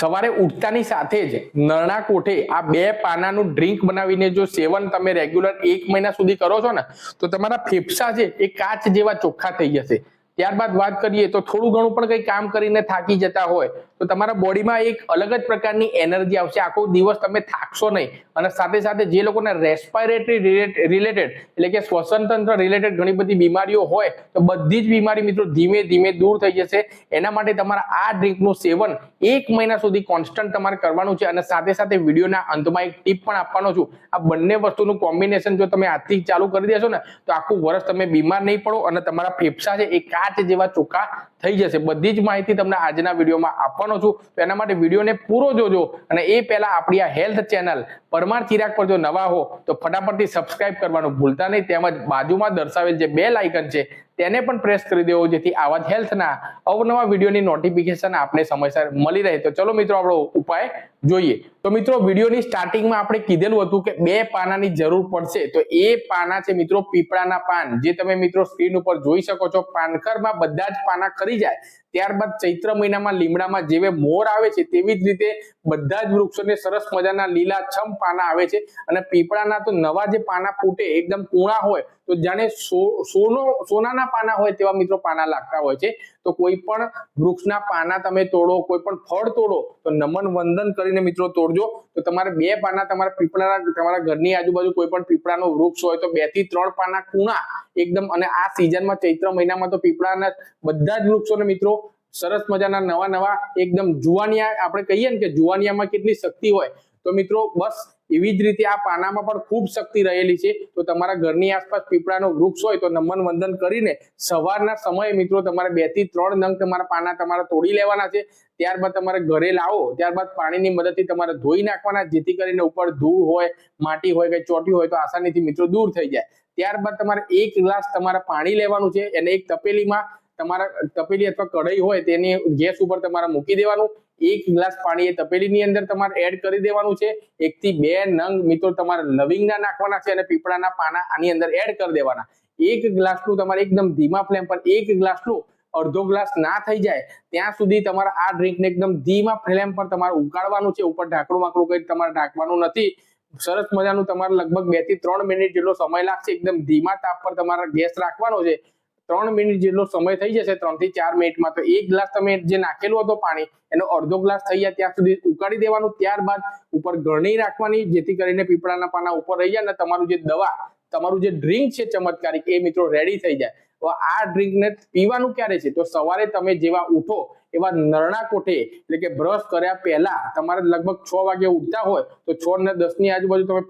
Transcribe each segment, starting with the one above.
સવારે ઉઠતાની સાથે જ નરણા કોઠે આ બે પાનાનું ડ્રિંક બનાવીને જો સેવન તમે રેગ્યુલર એક મહિના સુધી કરો છો ને, તો તમારા ફેફસા છે એ કાચ જેવા ચોખ્ખા થઈ જશે. ત્યારબાદ વાત કરીએ તો થોડું ઘણું પણ કંઈ કામ કરીને થાકી જતા હોય, તો તમારા બોડીમાં એક અલગ જ પ્રકારની એનર્જી આવશે. આખો દિવસ તમે થાકશો નહીં. અને સાથે સાથે જે લોકોને રેસ્પાયરેટરી રિલેટેડ એટલે કે શ્વસન તંત્ર રિલેટેડ ઘણી બધી બીમારીઓ હોય, તો બધી જ બીમારી મિત્રો ધીમે ધીમે દૂર થઈ જશે. એના માટે તમારા આ ડ્રિંકનું સેવન એક મહિના સુધી કોન્સ્ટન્ટ તમારે કરવાનું છે. અને સાથે સાથે વિડીયોના અંતમાં એક ટીપ પણ આપવાનો છું. આ બંને વસ્તુનું કોમ્બિનેશન જો તમે આજથી ચાલુ કરી દેશો ને, તો આખું વર્ષ તમે બીમાર નહીં પડો અને તમારા ફેફસા છે એ કાચ જેવા ચોખ્ખા થઈ જશે. બધી જ માહિતી તમને આજના વિડીયોમાં આપવાનો છું. તો એના માટે વિડીયોને પૂરો જોજો અને એ પહેલા આપણી આ હેલ્થ ચેનલ પરમાર ચિરાગ પર જો નવા હો, તો ફટાફટથી સબસ્ક્રાઇબ કરવાનું ભૂલતા નહીં. તેમજ બાજુમાં દર્શાવેલ જે બેલ આઇકન છે, તેને પણ પ્રેસ કરી દેવો, જેથી આવા જ હેલ્થના અવનવા વિડીયોની નોટિફિકેશન આપણે સમયસર મળી રહે. તો ચલો મિત્રો, આપણો ઉપાય જોઈએ. તો મિત્રો, વિડીયોની સ્ટાર્ટિંગમાં આપણે કીધેલું હતું કે બે પાનાની જરૂર પડશે. તો એ પાના છે મિત્રો, પીપળાના પાન. જે તમે મિત્રો સ્ક્રીન ઉપર જોઈ શકો છો, પાનખરમાં બધા જ પાના ખરી જાય. ત્યારબાદ ચૈત્ર મહિનામાં લીમડામાં જેવે મોર આવે છે તેવી જ રીતે બધા જ વૃક્ષોને સરસ મજાના લીલા છમ પાના આવે છે અને પીપળાના તો નવા જે પાના ફૂટે એકદમ કૂણા હોય તો જાણે સોનો, સોનાના પાના હોય તેવા મિત્રો પાના લાગતા હોય છે. તો કોઈ પણ વૃક્ષના પાના તમે તોડો, કોઈ પણ ફળ તોડો, તો નમન વંદન કરીને મિત્રો તોડજો. તો તમારે બે પાના તમારા પીપળાના, તમારા ઘરની આજુબાજુ કોઈ પણ પીપળાનું વૃક્ષ હોય તો બેથી ત્રણ પાના કૂણા એકદમ અને આ સિઝનમાં ચૈત્ર મહિનામાં તો પીપળાના બધા જ વૃક્ષોને મિત્રો સરસ મજાના નવા નવા એકદમ જુવાનિયા, આપણે કહીએ ને કે જુવાનિયામાં કેટલી શક્તિ હોય. તો મિત્રો, બસ એવી જ રીતે આ પાનામાં પણ ખૂબ શક્તિ રહેલી છે. તો તમારા ઘરની આસપાસ પીપળાનો વૃક્ષ હોય તો નમન વંદન કરીને સવારના સમયે મિત્રો તમારે બેથી ત્રણ નંગ તમારા પાના તમારે તોડી લેવાના છે. ત્યારબાદ તમારે ઘરે લાવો. ત્યારબાદ પાણીની મદદથી તમારે ધોઈ નાખવાના, જેથી કરીને ઉપર ધૂળ હોય, માટી હોય કે ચોટી હોય તો આસાનીથી મિત્રો દૂર થઈ જાય. ત્યારબાદ તમારે એક ગ્લાસ તમારે પાણી લેવાનું છે. એને એક તપેલીમાં તમારા તપેલી અથવા કઢાઈ હોય તેની ગેસ ઉપર તમારે મૂકી દેવાનું. એક ગ્લાસ પાણી એ તપેલીની અંદર તમારે એડ કરી દેવાનું છે. એકથી બે નંગ મિત્રો તમારે લવિંગના નાખવાના છે અને પીપળાના પાના આની અંદર એડ કરી દેવાના. એક ગ્લાસનું તમારે એકદમ ધીમા ફ્લેમ પર એક ગ્લાસનું અડધો ગ્લાસ ના થઈ જાય, ત્યાં સુધી તમારે આ ડ્રિંકને એકદમ ધીમા ફ્લેમ પર તમારે ઉકાળવાનું છે. ઉપર ઢાંકણું વાંકડું કઈ તમારે ઢાંકવાનું નથી. સરસ મજાનું તમારે લગભગ બેથી ત્રણ મિનિટ જેટલો સમય લાગશે. એકદમ ધીમા તાપ પર તમારે ગેસ રાખવાનો છે. ત્રણ મિનિટ જેટલો સમય થઈ જશે ત્રણથી ચાર મિનિટમાં, તો એક ગ્લાસ તમે જે નાખેલું હતું પાણી, એનો અડધો ગ્લાસ થઈ જાય ત્યાં સુધી ઉકાળી દેવાનું. ત્યારબાદ ઉપર ગળણી રાખવાની, જેથી કરીને પીપળાના પાના ઉપર રહી જાય ને તમારું જે દવા, તમારું જે ડ્રિંક છે ચમત્કારિક, એ મિત્રો રેડી થઈ જાય. તો આ ડ્રિંકને પીવાનું ક્યારે છે? તો સવારે તમે જેવા ઉઠો એવા નરણા કોઠે, એટલે કે બ્રશ કર્યા પહેલા તમારે લગભગ છ વાગે ઉઠતા હોય, તો છ ને દસની આજુબાજુ તમે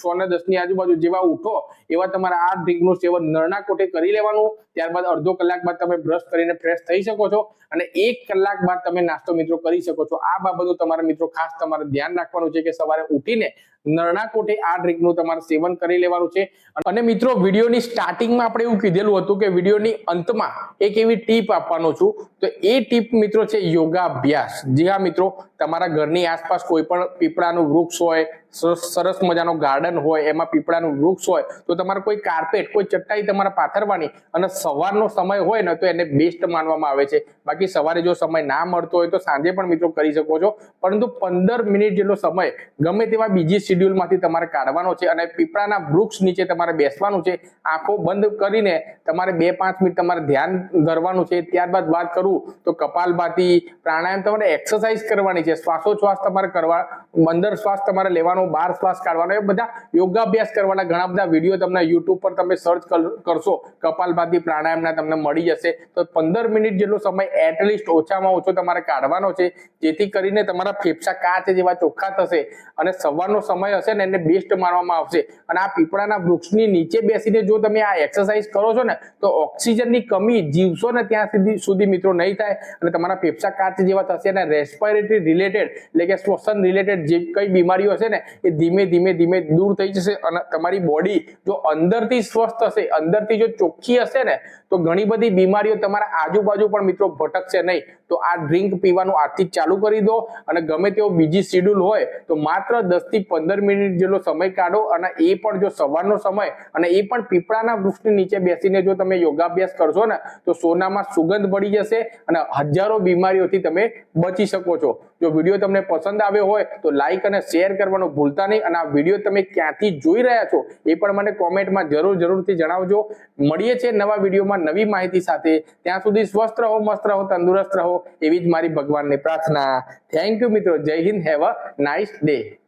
છ ને દસની આજુબાજુ જેવા ઉઠો, એવા તમારા આ ડ્રિંકનું સેવન નરણા કોઠે કરી લેવાનું, ત્યારબાદ અડધો કલાક બાદ તમે બ્રશ કરીને ફ્રેશ થઈ શકો છો, અને એક કલાક બાદ તમે નાસ્તો મિત્રો કરી શકો છો. આ બાબતો તમારા મિત્રો ખાસ તમારે ધ્યાન રાખવાનું છે કે સવારે ઉઠીને નરણા કોઠે આ ડ્રિંકનું તમારે સેવન કરી લેવાનું છે. અને મિત્રો, વિડીયોની સ્ટાર્ટિંગમાં આપણે એવું કીધેલું હતું કે વિડીયોની અંતમાં એક એવી ટીપ આપવાનો છું. તો એ ટીપ મિત્રો છે યોગા અભ્યાસ જી હા મિત્રો, તમારા ઘરની આસપાસ કોઈ પણ પીપળાનું વૃક્ષ હોય સરસ મજાનો ગાર્ડન હોય, એમાં પીપળાનું વૃક્ષ હોય, તો તમારે કોઈ કાર્પેટ કોઈ ચટાઈ તમારે પાથરવાની અને સવારનો સમય હોય ને તો એને બેસ્ટ માનવામાં આવે છે. બાકી સવારે જો સમય ના મળતો હોય તો સાંજે પણ મિત્રો કરી શકો છો. પરંતુ પંદર મિનિટ જેટલો સમય ગમે તેવા બીજી શિડ્યુલમાંથી તમારે કાઢવાનો છે અને પીપળાના વૃક્ષ નીચે તમારે બેસવાનું છે. આંખો બંધ કરીને તમારે બે પાંચ મિનિટ તમારે ધ્યાન ધરવાનું છે. ત્યારબાદ વાત કરું તો કપાલભાતી પ્રાણાયામ તમારે એક્સરસાઇઝ કરવાની છે. શ્વાસોચ્છ્વાસ તમારે કરવા અંદર શ્વાસ તમારે લેવાનો બાર શ્વાસ કાઢવાનો, એ બધા યોગાભ્યાસ કરવાના ઘણા બધા વીડિયો તમને યુટ્યુબ પર તમે સર્ચ કરશો. કપાલભાતી પ્રાણાયામના તમને મળી જશે. તો પંદર મિનિટ જેટલો સમય એટલીસ્ટ ઓછામાં ઓછો તમારે કાઢવાનો છે, જેથી કરીને તમારા ફેફસા કાચ જેવા ચોખ્ખા થશે અને સવારનો સમય હશે ને એને બેસ્ટ માનવામાં આવશે. અને આ પીપળાના વૃક્ષની નીચે બેસીને જો તમે આ એક્સરસાઇઝ કરો છો ને, તો ઓક્સિજનની કમી જીવશો ને ત્યાં સુધી સુધી મિત્રો નહીં થાય અને તમારા ફેફસા કાચ જેવા થશે અને રેસ્પાયરેટરી રિલેટેડ એટલે કે શ્વસન રિલેટેડ જે કઈ બીમારીઓ હશે ને એ ધીમે ધીમે ધીમે દૂર થઈ જશે અને તમારી બોડી જો અંદરથી સ્વસ્થ હશે, અંદરથી જો ચોખ્ખી હશે ને, તો ઘણી બધી બીમારીઓ તમારા આજુબાજુ પણ મિત્રો ભટકશે નહીં. તો આ ડ્રિંક પીવાનું આજથી ચાલુ કરી દો અને ગમે તેવો બીજી શેડ્યુલ હોય તો માત્ર દસથી પંદર મિનિટ જેટલો સમય કાઢો અને એ પણ જો સવારનો સમય અને એ પણ પીપળાના વૃક્ષની નીચે બેસીને જો તમે યોગાભ્યાસ કરશો ને તો સોનામાં સુગંધ પડી જશે અને હજારો બીમારીઓથી તમે બચી શકો છો. જો વીડિયો તમને પસંદ આવ્યો હોય તો લાઈક અને શેર કરવાનું ભૂલતા નહીં અને આ વીડિયો તમે ક્યાંથી જોઈ રહ્યા છો એ પણ મને કોમેન્ટમાં જરૂર જરૂરથી જણાવજો. મળીએ છીએ નવા વિડીયોમાં નવી માહિતી સાથે. ત્યાં સુધી સ્વસ્થ રહો, મસ્ત રહો, તંદુરસ્ત રહો. એવી જ મારી ભગવાનને પ્રાર્થના. થેન્ક યુ મિત્રો. જય Hind. Have a nice day